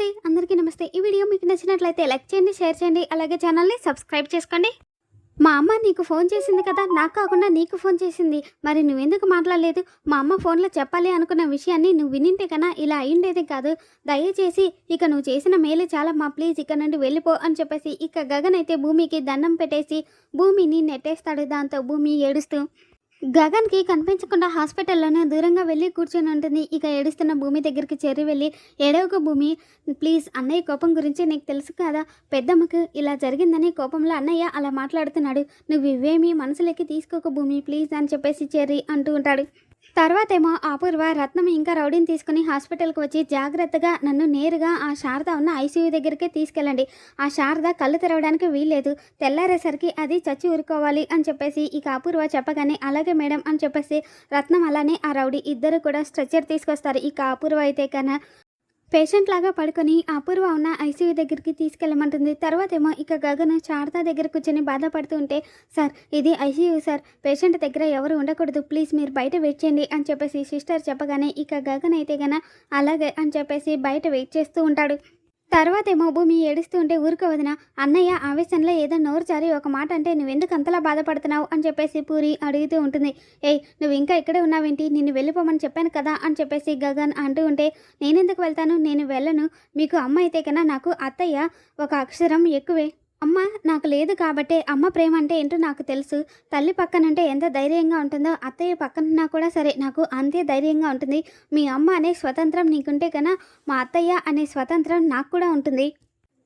అండి. అందరికీ నమస్తే. ఈ వీడియో మీకు నచ్చినట్లయితే లైక్ చేయండి షేర్ చేయండి అలాగే ఛానల్ని సబ్స్క్రైబ్ చేసుకోండి. మా అమ్మ నీకు ఫోన్ చేసింది కదా నాకు కాకుండా నీకు ఫోన్ చేసింది. మరి నువ్వెందుకు మాట్లాడలేదు? మా అమ్మ ఫోన్లో చెప్పాలి అనుకున్న విషయాన్ని నువ్వు వినింటే కన్నా ఇలా అయ్యిండేది కాదు. దయచేసి ఇక నువ్వు చేసిన మేలు చాలా మా ప్లీజ్ ఇక్కడ నుండి వెళ్ళిపో అని చెప్పేసి ఇక గగన్ అయితే భూమికి దండం పెట్టేసి భూమిని నెట్టేస్తాడు. దాంతో భూమి ఏడుస్తూ గగన్కి కనిపించకుండా హాస్పిటల్లోనే దూరంగా వెళ్ళి కూర్చొని ఉంటుంది. ఇక ఏడుస్తున్న భూమి దగ్గరికి చేరి వెళ్ళి ఏడవక భూమి ప్లీజ్ అన్నయ్య కోపం గురించి నీకు తెలుసు కదా? పెద్దమ్మకు ఇలా జరిగిందని కోపంలో అన్నయ్య అలా మాట్లాడుతున్నాడు. నువ్వు ఇవేమీ మనసులోకి తీసుకోక భూమి ప్లీజ్ అని చెప్పేసి చెర్రి అంటూ ఉంటాడు. తర్వాతేమో అపూర్వ రత్నం ఇంకా రౌడీని తీసుకుని హాస్పిటల్కి వచ్చి జాగ్రత్తగా నన్ను నేరుగా ఆ శారద ఉన్న ఐసీయూ దగ్గరికే తీసుకెళ్ళండి. ఆ శారద కళ్ళు తెరవడానికి వీల్లేదు. తెల్లారేసరికి అది చచ్చి ఊరుకోవాలి అని చెప్పేసి ఇక అపూర్వ చెప్పగానే అలాగే మేడం అని చెప్పేసి రత్నం అలానే ఆ రౌడీ ఇద్దరు కూడా స్ట్రెచ్చర్ తీసుకొస్తారు. ఇక అపూర్వ అయితే కన్నా పేషెంట్ లాగా పడుకొని అపూర్వ ఉన్న ఐసీయూ దగ్గరికి తీసుకెళ్ళమంటుంది. తర్వాత ఏమో ఇక గగన్ శారద దగ్గర కూర్చొని బాధపడుతూ ఉంటే సార్ ఇది ఐసీయూ సార్. పేషెంట్ దగ్గర ఎవరు ఉండకూడదు. ప్లీజ్ మీరు బయట వెయిట్ చేయండి అని చెప్పేసి సిస్టర్ చెప్పగానే ఇక గగన్ అయితే గన అలాగే అని చెప్పేసి బయట వెయిట్ చేస్తూ ఉంటాడు. తర్వాత ఏమో భూమి ఏడుస్తూ ఉంటే ఊరుకో వదిన. అన్నయ్య ఆవేశంలో ఏదో నోరు చారి ఒక మాట అంటే నువ్వెందుకు అంతలా బాధపడుతున్నావు అని చెప్పేసి పూరి అడుగుతూ ఉంటుంది. ఏయ్ నువ్వు ఇంకా ఇక్కడే ఉన్నావేంటి? నిన్ను వెళ్ళిపోమని చెప్పాను కదా అని చెప్పేసి గగన్ అంటూ ఉంటే నేనెందుకు వెళ్తాను? నేను వెళ్ళను. మీకు అమ్మ అయితే కన్నా నాకు అత్తయ్య ఒక అక్షరం ఎక్కువే. అమ్మ నాకు లేదు కాబట్టే అమ్మ ప్రేమ అంటే ఏంటో నాకు తెలుసు. తల్లి పక్కనంటే ఎంత ధైర్యంగా ఉంటుందో అత్తయ్య పక్కనున్నా కూడా సరే నాకు అంతే ధైర్యంగా ఉంటుంది. మీ అమ్మ అనే స్వతంత్రం నీకుంటే కన్నా మా అత్తయ్య అనే స్వతంత్రం నాకు కూడా ఉంటుంది.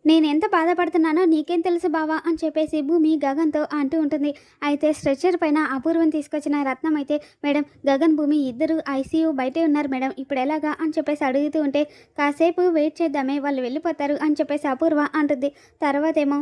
నేను ఎంత బాధపడుతున్నానో నీకేం తెలుసు బావా అని చెప్పేసి భూమి గగన్తో అంటూ ఉంటుంది. అయితే స్ట్రెచర్ పైన అపూర్వం తీసుకొచ్చిన రత్నం అయితే మేడం గగన్ భూమి ఇద్దరు ఐసీయూ బయటే ఉన్నారు మేడం. ఇప్పుడు ఎలాగా? అని చెప్పేసి అడుగుతూ ఉంటే కాసేపు వెయిట్ చేద్దామే వాళ్ళు వెళ్ళిపోతారు అని చెప్పేసి అపూర్వ అంటుంది. తర్వాతేమో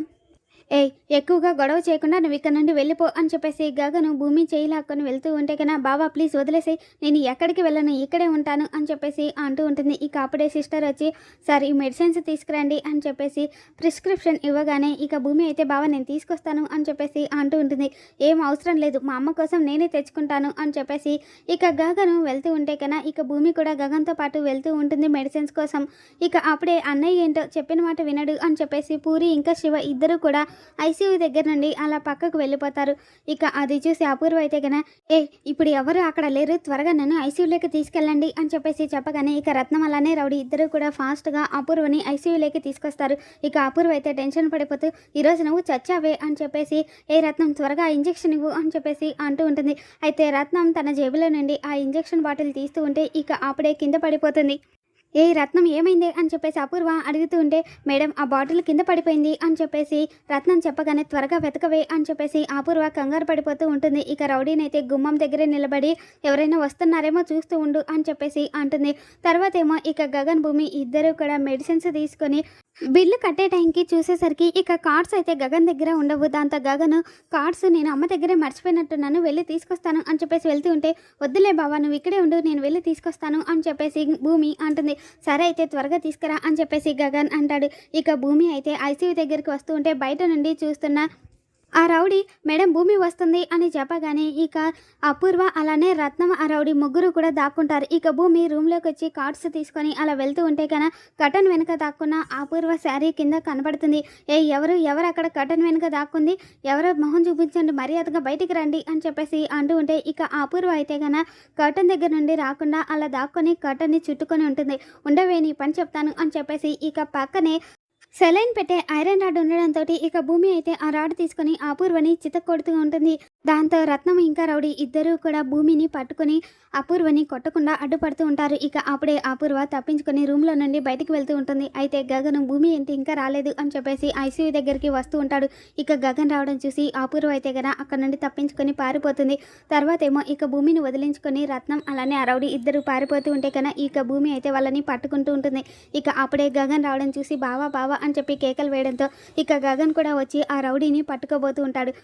ఏ ఎక్కువగా గొడవ చేయకుండా నువ్వు ఇక్కడ నుండి వెళ్ళిపో అని చెప్పేసి గగను భూమి చేయి వెళ్తూ ఉంటే కన్నా బావా ప్లీజ్ వదిలేసి నేను ఎక్కడికి వెళ్ళను ఇక్కడే ఉంటాను అని చెప్పేసి అంటూ ఉంటుంది. ఇక అప్పుడే సిస్టర్ వచ్చి సార్ ఈ మెడిసిన్స్ తీసుకురండి అని చెప్పేసి ప్రిస్క్రిప్షన్ ఇవ్వగానే ఇక భూమి అయితే బావా నేను తీసుకొస్తాను అని చెప్పేసి అంటూ ఉంటుంది. ఏం అవసరం లేదు మా అమ్మ కోసం నేనే తెచ్చుకుంటాను అని చెప్పేసి ఇక గగను వెళ్తూ ఉంటే కన్నా ఇక భూమి కూడా గగన్తో పాటు వెళ్తూ ఉంటుంది మెడిసిన్స్ కోసం. ఇక అప్పుడే అన్నయ్య ఏంటో చెప్పిన మాట వినడు అని చెప్పేసి పూరి ఇంకా శివ ఇద్దరు కూడా ఐసీయూ దగ్గర నుండి అలా పక్కకు వెళ్ళిపోతారు. ఇక అది చూసి అపూర్వ అయితే గన ఏ ఇప్పుడు ఎవరు అక్కడ లేరు? త్వరగా నన్ను ఐసీయూలోకి తీసుకెళ్ళండి అని చెప్పేసి చెప్పగానే ఇక రత్నం అలానే రౌడీ ఇద్దరు కూడా ఫాస్ట్గా అపూర్వని ఐసీయూలోకి తీసుకొస్తారు. ఇక అపూర్వ అయితే టెన్షన్ పడిపోతూ ఈరోజు నువ్వు చచ్చావే అని చెప్పేసి ఏ రత్నం త్వరగా ఇంజెక్షన్ ఇవ్వు అని చెప్పేసి అంటూ ఉంటుంది. అయితే రత్నం తన జేబులో నుండి ఆ ఇంజెక్షన్ బాటిల్ తీస్తూ ఉంటే ఇక అప్పుడే కింద పడిపోతుంది. ఏ రత్నం ఏమైంది అని చెప్పేసి అపూర్వ అడుగుతూ ఉంటే మేడం ఆ బాటిల్ కింద పడిపోయింది అని చెప్పేసి రత్నం చెప్పగానే త్వరగా వెతకవే అని చెప్పేసి అపూర్వ కంగారు పడిపోతూ ఉంటుంది. ఇక రౌడీనైతే గుమ్మం దగ్గరే నిలబడి ఎవరైనా వస్తున్నారేమో చూస్తూ ఉండు అని చెప్పేసి అంటుంది. తర్వాత ఏమో ఇక గగన్ భూమి ఇద్దరు కూడా మెడిసిన్స్ తీసుకొని బిల్లు కట్టే టైంకి చూసేసరికి ఇక కార్డ్స్ అయితే గగన్ దగ్గర ఉండవు. దాంతో గగన్ కార్డ్స్ నేను అమ్మ దగ్గరే మర్చిపోయినట్టున్నాను వెళ్ళి తీసుకొస్తాను అని చెప్పేసి వెళ్తూ ఉంటే వద్దులే బావా నువ్వు ఇక్కడే ఉండు నేను వెళ్ళి తీసుకొస్తాను అని చెప్పేసి భూమి అంటుంది. సరే అయితే త్వరగా తీసుకురా అని చెప్పేసి గగన్ అంటాడు. ఇక భూమి అయితే ఐసీయూ దగ్గరికి వస్తూ ఉంటే బయట నుండి చూస్తున్న ఆ రౌడీ మేడం భూమి వస్తుంది అని చెప్పగానే ఇక అపూర్వ అలానే రత్నం ఆ రౌడీ ముగ్గురు కూడా దాక్కుంటారు. ఇక భూమి రూమ్లోకి వచ్చి కార్డ్స్ తీసుకొని అలా వెళ్తూ ఉంటే కన కటన్ వెనుక దాక్కున్న అపూర్వ శారీ కింద కనబడుతుంది. ఏ ఎవరు? ఎవరు అక్కడ కటన్ వెనుక దాక్కుంది? ఎవరు మొహం చూపించండి మర్యాదగా బయటికి రండి అని చెప్పేసి అంటూ ఉంటే ఇక అపూర్వ అయితే కన కటన్ దగ్గర నుండి రాకుండా అలా దాక్కొని కటన్ని చుట్టుకొని ఉంటుంది. ఉండవే నీ పని చెప్తాను అని చెప్పేసి ఇక పక్కనే సెలైన్ పెట్టే ఐరన్ రాడ్ ఉండడంతో ఇక భూమి అయితే ఆ రాడ్ తీసుకొని అపూర్వని చితక్కొడుతూ ఉంటుంది. దాంతో రత్నం ఇంకా రౌడీ ఇద్దరూ కూడా భూమిని పట్టుకొని అపూర్వని కొట్టకుండా అడ్డుపడుతూ ఉంటారు. ఇక అప్పుడే అపూర్వ తప్పించుకొని రూమ్లో నుండి బయటకు వెళ్తూ ఉంటుంది. అయితే గగన్ భూమి ఏంటి? ఇంకా రాలేదు అని చెప్పేసి ఐసీయూ దగ్గరికి వస్తూ ఉంటాడు. ఇక గగన్ రావడం చూసి అపూర్వ అయితే కదా అక్కడ నుండి తప్పించుకొని పారిపోతుంది. తర్వాత ఏమో ఇక భూమిని వదిలించుకొని రత్నం అలానే ఆ రౌడీ ఇద్దరు పారిపోతూ ఉంటే కన్నా ఇక భూమి అయితే వాళ్ళని పట్టుకుంటూ ఉంటుంది. ఇక అప్పుడే గగన్ రావడం చూసి బావా బావా అని చెప్పి కేకలు వేయడంతో ఇక గగన్ కూడా వచ్చి ఆ రౌడీని పట్టుకోబోతూ ఉంటాడు.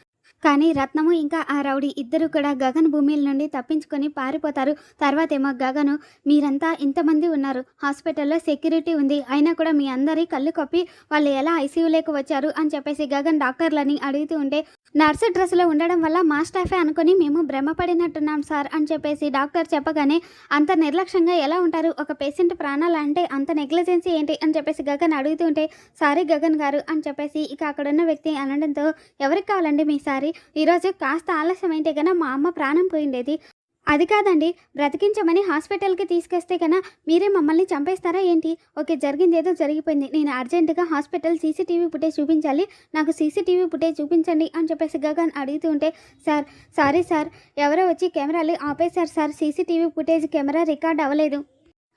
కానీ రత్నము ఇంకా ఆ రౌడీ ఇద్దరు కూడా గగన్ భూమిల నుండి తప్పించుకొని పారిపోతారు. తర్వాత ఏమో గగను మీరంతా ఇంతమంది ఉన్నారు. హాస్పిటల్లో సెక్యూరిటీ ఉంది. అయినా కూడా మీ అందరి కళ్ళు కప్పి వాళ్ళు ఎలా ఐసీయూలోకి వచ్చారు? అని చెప్పేసి గగన్ డాక్టర్లని అడుగుతూ ఉంటే నర్సు డ్రెస్లో ఉండడం వల్ల మా స్టాఫే అనుకుని మేము భ్రమపడినట్టున్నాం సార్ అని చెప్పేసి డాక్టర్ చెప్పగానే అంత నిర్లక్ష్యంగా ఎలా ఉంటారు? ఒక పేషెంట్ ప్రాణాలు అంటే అంత నెగ్లిజెన్సీ ఏంటి? అని చెప్పేసి గగన్ అడుగుతుంటే సారీ గగన్ గారు అని చెప్పేసి ఇక అక్కడున్న వ్యక్తి అనడంతో ఎవరికి కావాలండి మీ సారీ? ఈరోజు కాస్త ఆలస్యం అయితే కన్నా మా అమ్మ ప్రాణం పోయిండేది. అది కాదండి. బ్రతికించమని హాస్పిటల్కి తీసుకొస్తే కన్నా మీరే మమ్మల్ని చంపేస్తారా ఏంటి? ఓకే జరిగింది ఏదో జరిగిపోయింది. నేను అర్జెంటుగా హాస్పిటల్ సీసీటీవీ ఫుటేజ్ చూపించాలి. నాకు సీసీటీవీ ఫుటేజ్ చూపించండి అని చెప్పేసి గగన్ అడుగుతూ ఉంటే సార్ సారీ సార్ ఎవరో వచ్చి కెమెరాలు ఆపేశారు sir. CCTV footage camera record అవ్వలేదు.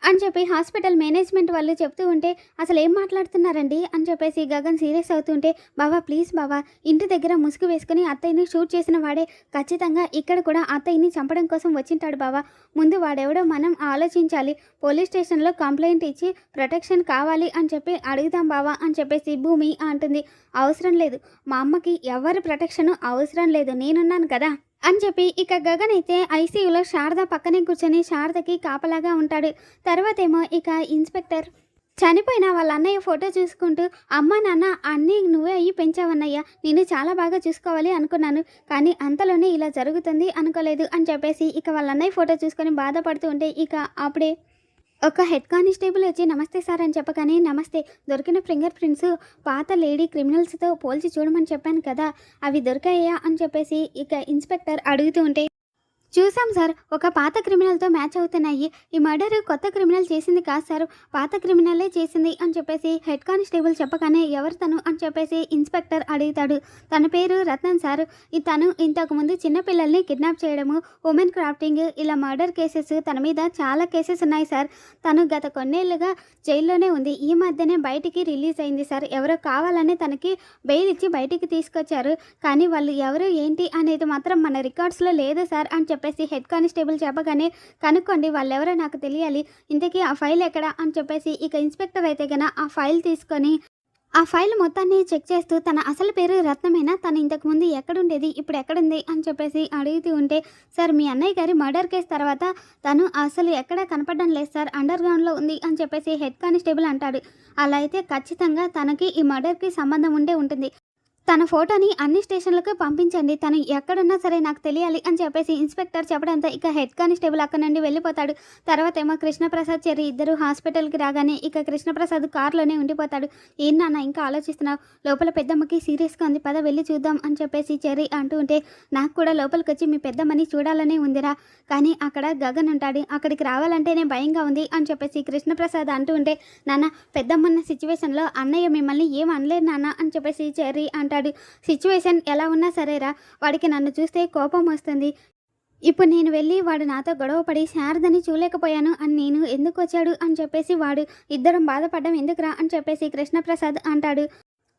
అని చెప్పి హాస్పిటల్ మేనేజ్మెంట్ వాళ్ళు చెప్తూ ఉంటే అసలు ఏం మాట్లాడుతున్నారండి? అని చెప్పేసి గగన్ సీరియస్ అవుతుంటే బావా ప్లీజ్ బావా ఇంటి దగ్గర ముసుగు వేసుకుని అత్తయ్యని షూట్ చేసిన వాడే ఖచ్చితంగా ఇక్కడ కూడా అత్తయ్యని చంపడం కోసం వచ్చింటాడు బావా. ముందు వాడెవడో మనం ఆలోచించాలి. పోలీస్ స్టేషన్లో కంప్లైంట్ ఇచ్చి ప్రొటెక్షన్ కావాలి అని చెప్పి అడుగుదాం బావా అని చెప్పేసి భూమి అంటుంది. అవసరం లేదు. మా అమ్మకి ఎవరి ప్రొటెక్షన్ అవసరం లేదు. నేనున్నాను కదా. అని చెప్పి ఇక గగన్ అయితే ఐసీయూలో శారద పక్కనే కూర్చొని శారదకి కాపలాగా ఉంటాడు. తర్వాత ఏమో ఇక ఇన్స్పెక్టర్. చనిపోయిన వాళ్ళ అన్నయ్య ఫోటో చూసుకుంటూ అమ్మ నాన్న అన్నీ నువ్వే అయ్యి పెంచావన్నయ్యా. నేను చాలా బాగా చూసుకోవాలి అనుకున్నాను. కానీ అంతలోనే ఇలా జరుగుతుంది అనుకోలేదు అని చెప్పేసి ఇక వాళ్ళ అన్నయ్య ఫోటో చూసుకొని బాధపడుతూ ఉంటే ఇక అప్పుడే ఒక హెడ్ కానిస్టేబుల్ వచ్చి నమస్తే సార్ అని చెప్పగానే నమస్తే దొరికిన ఫింగర్ ప్రింట్స్ పాత లేడీ క్రిమినల్స్తో పోల్చి చూడమని చెప్పాను కదా అవి దొరికాయా అని చెప్పేసి ఇక ఇన్స్పెక్టర్ అడుగుతూ ఉంటే చూసాం సార్ ఒక పాత క్రిమినల్తో మ్యాచ్ అవుతున్నాయి. ఈ మర్డర్ కొత్త క్రిమినల్ చేసింది కాదు సార్ పాత క్రిమినలే చేసింది అని చెప్పేసి హెడ్ కానిస్టేబుల్ చెప్పగానే ఎవరు తను అని చెప్పేసి ఇన్స్పెక్టర్ అడుగుతాడు. తన పేరు రత్నం సార్. ఈ తను ఇంతకుముందు చిన్నపిల్లల్ని కిడ్నాప్ చేయడము ఉమెన్ క్రాఫ్టింగ్ ఇలా మర్డర్ కేసెస్ తన మీద చాలా కేసెస్ ఉన్నాయి సార్. తను గత కొన్నేళ్ళుగా జైల్లోనే ఉంది. ఈ మధ్యనే బయటికి రిలీజ్ అయింది సార్. ఎవరో కావాలని తనకి బెయిల్ ఇచ్చి బయటికి తీసుకొచ్చారు. కానీ వాళ్ళు ఎవరు ఏంటి అనేది మాత్రం మన రికార్డ్స్లో లేదు సార్ అని చెప్పేసి హెడ్ కానిస్టేబుల్ చెప్పగానే కనుక్కోండి వాళ్ళెవరో నాకు తెలియాలి ఇంతకీ ఆ ఫైల్ ఎక్కడ? అని చెప్పేసి ఇక ఇన్స్పెక్టర్ అయితే గన ఆ ఫైల్ తీసుకొని ఆ ఫైల్ మొత్తాన్ని చెక్ చేస్తూ తన అసలు పేరు రత్నమేనా? తను ఇంతకుముందు ఎక్కడుండేది? ఇప్పుడు ఎక్కడుంది? అని చెప్పేసి అడుగుతూ ఉంటే సార్ మీ అన్నయ్య గారి మర్డర్ కేసు తర్వాత తను అసలు ఎక్కడా కనపడడం లేదు సార్ అండర్ గ్రౌండ్లో ఉంది అని చెప్పేసి హెడ్ కానిస్టేబుల్ అంటాడు. అలా అయితే ఖచ్చితంగా తనకి ఈ మర్డర్కి సంబంధం ఉండే ఉంటుంది. తన ఫోటోని అన్ని స్టేషన్లకు పంపించండి. తను ఎక్కడున్నా సరే నాకు తెలియాలి అని చెప్పేసి ఇన్స్పెక్టర్ చెప్పడంతో ఇక హెడ్ కానిస్టేబుల్ అక్కడ నుండి వెళ్ళిపోతాడు. తర్వాత ఏమో కృష్ణప్రసాద్ చెర్రి ఇద్దరు హాస్పిటల్కి రాగానే ఇక కృష్ణప్రసాద్ కారులోనే ఉండిపోతాడు. ఏం నాన్న ఇంకా ఆలోచిస్తున్నావు? లోపల పెద్దమ్మకి సీరియస్గా ఉంది. పద వెళ్ళి చూద్దాం అని చెప్పేసి చెర్రి అంటూ ఉంటే నాకు కూడా లోపలికి వచ్చి మీ పెద్దమ్మని చూడాలనే ఉందిరా. కానీ అక్కడ గగన్ ఉంటాడు. అక్కడికి రావాలంటేనే భయంగా ఉంది అని చెప్పేసి కృష్ణప్రసాద్ అంటూ ఉంటే నాన్న పెద్దమ్మన్న సిచ్యువేషన్లో అన్నయ్య మిమ్మల్ని ఏం అనలేదు నాన్న అని చెప్పేసి చెర్రి అంటాడు. సిచ్యువేషన్ ఎలా ఉన్నా సరేరా వాడికి నన్ను చూస్తే కోపం వస్తుంది. ఇప్పుడు నేను వెళ్ళి వాడు నాతో గొడవపడి శారదని చూలేకపోయాను అని నేను ఎందుకు వచ్చాడు అని చెప్పేసి వాడు ఇద్దరం బాధపడడం ఎందుకురా అని చెప్పేసి కృష్ణప్రసాద్ అంటాడు.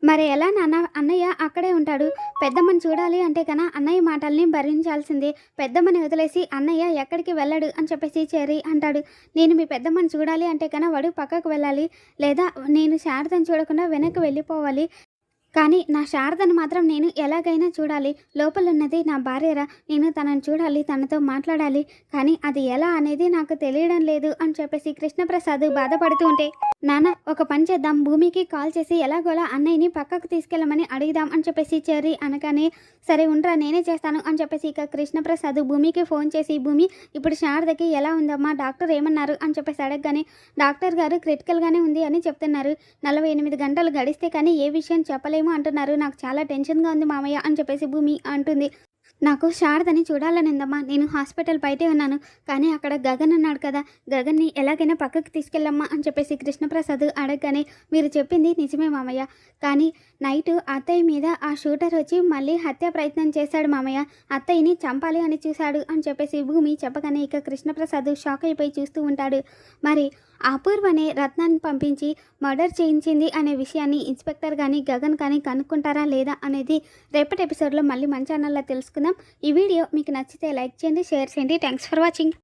మరి ఎలా నాన్న అన్నయ్య అక్కడే ఉంటాడు. పెద్దమ్మని చూడాలి అంటే కన్నా అన్నయ్య మాటల్ని భరించాల్సిందే. పెద్దమ్మని వదిలేసి అన్నయ్య ఎక్కడికి వెళ్ళాడు అని చెప్పేసి చేరి అంటాడు. నేను మీ పెద్దమ్మని చూడాలి అంటే కన్నా వాడు పక్కకు వెళ్ళాలి. లేదా నేను శారదని చూడకుండా వెనక్కి వెళ్ళిపోవాలి. కానీ నా శారదను మాత్రం నేను ఎలాగైనా చూడాలి. లోపల ఉన్నది నా భార్యరా. నేను తనను చూడాలి తనతో మాట్లాడాలి. కానీ అది ఎలా అనేది నాకు తెలియడం లేదు అని చెప్పేసి కృష్ణప్రసాద్ బాధపడుతూ ఉంటే నాన్న ఒక పని చేద్దాం. భూమికి కాల్ చేసి ఎలాగోలా అన్నయ్యని పక్కకు తీసుకెళ్ళమని అడుగుదాం అని చెప్పేసి చెర్రీ అనగానే సరే ఉండరా నేనే చేస్తాను అని చెప్పేసి ఇక కృష్ణప్రసాద్ భూమికి ఫోన్ చేసి భూమి ఇప్పుడు శారదకి ఎలా ఉందమ్మా? డాక్టర్ ఏమన్నారు? అని చెప్పేసి అడగగానే డాక్టర్ గారు క్రిటికల్గానే ఉంది అని చెప్తున్నారు. నలభై ఎనిమిది గంటలు గడిస్తే కానీ ఏ విషయం ఏమో అంటున్నారు. నాకు చాలా టెన్షన్గా ఉంది మామయ్య అని చెప్పేసి భూమి అంటుంది. నాకు శారదని చూడాలనిందమ్మా. నేను హాస్పిటల్ బయటే ఉన్నాను. కానీ అక్కడ గగన్ అన్నాడు కదా. గగన్ని ఎలాగైనా పక్కకు తీసుకెళ్ళమ్మా అని చెప్పేసి కృష్ణప్రసాద్ అడగగానే మీరు చెప్పింది నిజమే మామయ్య. కానీ నైట్ అత్తయ్య మీద ఆ షూటర్ వచ్చి మళ్ళీ హత్య ప్రయత్నం చేశాడు మామయ్య. అత్తయ్యని చంపాలి అని చూశాడు అని చెప్పేసి భూమి చెప్పగానే ఇక కృష్ణప్రసాద్ షాక్ అయిపోయి చూస్తూ ఉంటాడు. మరి అపూర్వనే రత్నాన్ని పంపించి మర్డర్ చేయించింది అనే విషయాన్ని ఇన్స్పెక్టర్ కానీ గగన్ కానీ కనుక్కుంటారా లేదా అనేది రేపటి ఎపిసోడ్లో మళ్ళీ మన ఛానల్లో తెలుసుకుందాం. ఈ వీడియో మీకు నచ్చితే లైక్ చేయండి షేర్ చేయండి. Thanks for watching